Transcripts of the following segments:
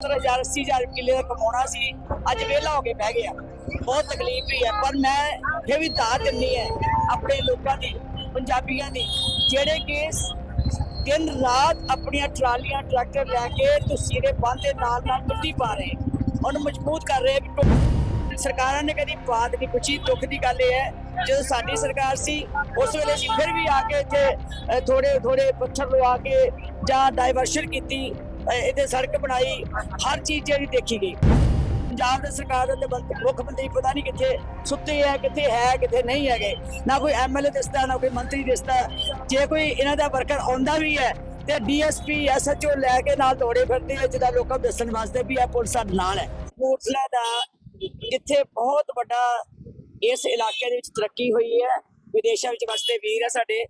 70000 80000 ਕਿੱਲੇ ਦਾ ਕਮਾਉਣਾ ਸੀ, ਅੱਜ ਵਿਹਲਾ ਹੋ ਕੇ ਬਹਿ ਗਿਆ। ਬਹੁਤ ਤਕਲੀਫ ਵੀ ਹੈ, ਪਰ ਮੈਂ ਇਹ ਵੀ ਦਾਤ ਦਿੰਨੀ ਹੈ ਆਪਣੇ ਲੋਕਾਂ ਦੀ, ਪੰਜਾਬੀਆਂ ਦੀ, ਜਿਹੜੇ ਕਿ ਦਿਨ ਰਾਤ ਆਪਣੀਆਂ ਟਰਾਲੀਆਂ, ਟਰੈਕਟਰ ਲੈ ਕੇ ਤੁਸੀਂ ਦੇ ਬੰਦ ਦੇ ਨਾਲ ਨਾਲ ਮਿੱਟੀ ਪਾ ਰਹੇ ਉਹਨੂੰ ਮਜ਼ਬੂਤ ਕਰ ਰਹੇ ਵੀ ਸਰਕਾਰਾਂ ਨੇ ਕਦੀ ਬਾਤ ਨਹੀਂ ਪੁੱਛੀ, ਦੁੱਖ ਦੀ ਗੱਲ ਇਹ ਹੈ, ਜਦੋਂ ਸਾਡੀ ਸਰਕਾਰ ਸੀ, ਉਸ ਵੇਲੇ ਅਸੀਂ ਫਿਰ ਵੀ ਆ ਕੇ ਇੱਥੇ ਥੋੜੇ ਥੋੜੇ ਪੱਥਰ ਲਵਾ ਕੇ ਜਾਂ ਡਾਇਵਰਸ਼ਨ ਕੀਤੀ ਅ, ਇੱਥੇ ਸੜਕ ਬਣਾਈ ਹਰ ਚੀਜ਼ ਜਿਹੜੀ ਦੇਖੀ ਗਈ। ਪੰਜਾਬ ਦੇ ਸਰਕਾਰ ਦੇ ਮੁੱਖ ਮੰਤਰੀ ਪਤਾ ਨਹੀਂ ਕਿੱਥੇ ਸੁੱਤੇ ਹੈ ਕਿੱਥੇ ਹੈ ਕਿੱਥੇ ਨਹੀਂ ਹੈਗੇ। ਨਾ ਕੋਈ ਐਮਐਲਏ ਦਿਸਦਾ ਨਾ ਕੋਈ ਮੰਤਰੀ ਦਿਸਦਾ। ਜੇ ਕੋਈ ਇਹਨਾਂ ਦਾ ਵਰਕਰ ਆਉਂਦਾ ਵੀ ਹੈ ਤੇ ਡੀਐਸਪੀ ਐਸਐਚਓ ਲੈ ਕੇ ਨਾਲ ਦੌੜੇ ਫਿਰਦੇ ਆ ਜਿਹਦਾ ਲੋਕਾਂ ਨੂੰ ਦੱਸਣ ਵਾਸਤੇ ਵੀ ਇਹ ਪੁਲਿਸ ਸਾਡੇ ਨਾਲ ਹੈ। ਕਪੂਰਥਲਾ ਦਾ ਜਿੱਥੇ ਬਹੁਤ ਵੱਡਾ ਇਸ ਇਲਾਕੇ ਦੇ ਵਿੱਚ ਤਰੱਕੀ ਹੋਈ ਹੈ। ਵਿਦੇਸ਼ਾਂ ਵਿੱਚ ਵਸਦੇ ਵੀਰ ਆ ਸਾਡੇ।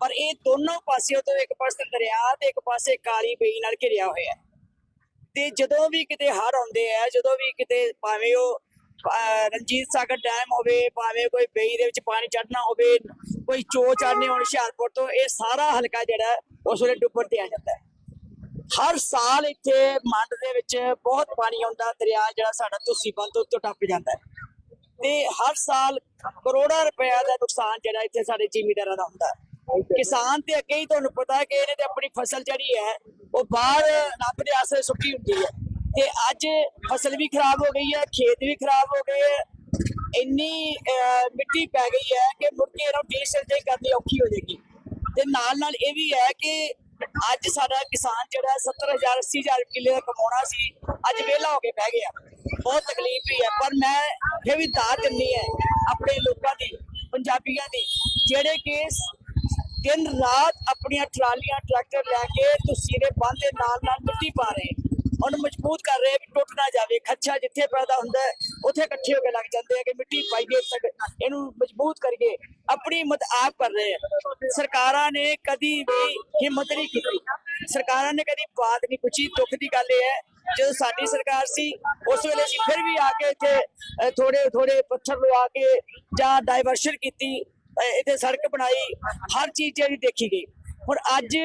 ਪਰ ਇਹ ਦੋਨੋਂ ਪਾਸਿਆਂ ਤੋਂ ਇੱਕ ਪਾਸੇ ਦਰਿਆ ਤੇ ਇੱਕ ਪਾਸੇ ਕਾਲੀ ਬੇਈ ਨਾਲ ਘਿਰਿਆ ਹੋਇਆ ਹੈ। ਤੇ ਜਦੋਂ ਵੀ ਕਿਤੇ ਹਰ ਆਉਂਦੇ ਆ, ਜਦੋਂ ਵੀ ਕਿਤੇ ਭਾਵੇਂ ਉਹ ਰਣਜੀਤ ਸਾਗਰ ਡੈਮ ਹੋਵੇ, ਭਾਵੇਂ ਕੋਈ ਬੇਈ ਦੇ ਵਿੱਚ ਪਾਣੀ ਚੜਨਾ ਹੋਵੇ, ਕੋਈ ਚੋ ਚੜਨੇ ਹੋਣ ਹੁਸ਼ਿਆਰਪੁਰ ਤੋਂ, ਇਹ ਸਾਰਾ ਹਲਕਾ ਜਿਹੜਾ ਉਸ ਵੇਲੇ ਡੁੱਬਣ ਤੇ ਆ ਜਾਂਦਾ ਹੈ। ਹਰ ਸਾਲ ਇੱਥੇ ਮੰਡ ਦੇ ਵਿੱਚ ਬਹੁਤ ਪਾਣੀ ਆਉਂਦਾ, ਦਰਿਆ ਜਿਹੜਾ ਸਾਡਾ ਤੁਸੀਂ ਬੰਦ ਉੱਤੋਂ ਟੱਪ ਜਾਂਦਾ ਹੈ। ਤੇ ਹਰ ਸਾਲ ਕਰੋੜਾਂ ਰੁਪਏ ਦਾ ਨੁਕਸਾਨ ਜਿਹੜਾ ਇੱਥੇ ਸਾਡੇ ਜ਼ਿਮੀਂਦਾਰਾਂ ਦਾ ਹੁੰਦਾ ਹੈ। ਕਿਸਾਨ ਤੇ ਅੱਗੇ ਹੀ ਤੁਹਾਨੂੰ ਪਤਾ ਹੈ ਕਿ ਇਹਨੇ ਤੇ ਆਪਣੀ ਫਸਲ ਜਿਹੜੀ ਹੈ, ਉਹ ਬਾਹਰ ਰੱਬ ਦੇ ਆਸਰੇ ਸੁੱਟੀ ਹੁੰਦੀ ਹੈ। ਤੇ ਅੱਜ ਫਸਲ ਵੀ ਖਰਾਬ ਹੋ ਗਈ ਹੈ, ਖੇਤ ਵੀ ਖਰਾਬ ਹੋ ਗਏ ਹੈ। ਇੰਨੀ ਮਿੱਟੀ ਪੈ ਗਈ ਹੈ ਕਿ ਮੁੜ ਕੇ ਇਹਨਾਂ ਡੀਸਲ ਤੇ ਕਰਨੀ ਔਖੀ ਹੋ ਜਾਏਗੀ। ਤੇ ਨਾਲ ਨਾਲ ਇਹ ਵੀ ਹੈ ਕਿ ਅੱਜ ਸਾਡਾ ਕਿਸਾਨ ਜਿਹੜਾ 70000 80000 ਕਿੱਲੇ ਦਾ ਕਮਾਉਣਾ ਸੀ, ਅੱਜ ਵਿਹਲਾ ਹੋ ਕੇ ਬਹਿ ਗਿਆ। ਬਹੁਤ ਤਕਲੀਫ ਵੀ ਹੈ, ਪਰ ਮੈਂ ਇਹ ਵੀ ਦਾਤ ਦਿੰਨੀ ਹੈ ਆਪਣੇ ਲੋਕਾਂ ਦੀ, ਪੰਜਾਬੀਆਂ ਦੀ, ਜਿਹੜੇ ਕਿ ਦਿਨ ਰਾਤ ਆਪਣੀਆਂ ਟਰਾਲੀਆਂ, ਟਰੈਕਟਰ ਲੈ ਕੇ ਤੁਸੀਂ ਦੇ ਬੰਦ ਦੇ ਨਾਲ ਨਾਲ ਮਿੱਟੀ ਪਾ ਰਹੇ। ਉਹਨੂੰ ਮਜ਼ਬੂਤ ਕਰ ਰਹੇ ਵੀ ਟੁੱਟ ਨਾ ਜਾਵੇ। ਖੱਚਾ ਜਿੱਥੇ ਪੈਦਾ ਹੁੰਦਾ ਉੱਥੇ ਇਕੱਠੇ ਹੋ ਕੇ ਲੱਗ ਜਾਂਦੇ ਆ ਕਿ ਮਿੱਟੀ ਪਾਈਏ ਤੱਕ। ਇਹਨੂੰ ਮਜ਼ਬੂਤ ਕਰੀਏ। ਆਪਣੀ ਹਿੰਮਤ ਆਪ ਕਰ ਰਹੇ ਆ। ਸਰਕਾਰਾਂ ਨੇ ਕਦੀ ਵੀ ਹਿੰਮਤ ਨਹੀਂ ਕੀਤੀ। ਸਰਕਾਰਾਂ ਨੇ ਕਦੀ ਬਾਤ ਨਹੀਂ ਪੁੱਛੀ। ਦੁੱਖ ਦੀ ਗੱਲ ਇਹ ਹੈ, ਜਦੋਂ ਸਾਡੀ ਸਰਕਾਰ ਸੀ, ਉਸ ਵੇਲੇ ਅਸੀਂ ਫਿਰ ਵੀ ਆ ਕੇ ਇੱਥੇ ਥੋੜੇ ਥੋੜੇ ਪੱਥਰ ਲਵਾ ਕੇ ਜਾਂ ਡਾਇਵਰਸ਼ਨ ਕੀਤੀ। ਇੱਥੇ ਸੜਕ ਬਣਾਈ ਹਰ ਚੀਜ਼ ਜਿਹੜੀ ਦੇਖੀ ਗਈ। ਹੁਣ ਅੱਜ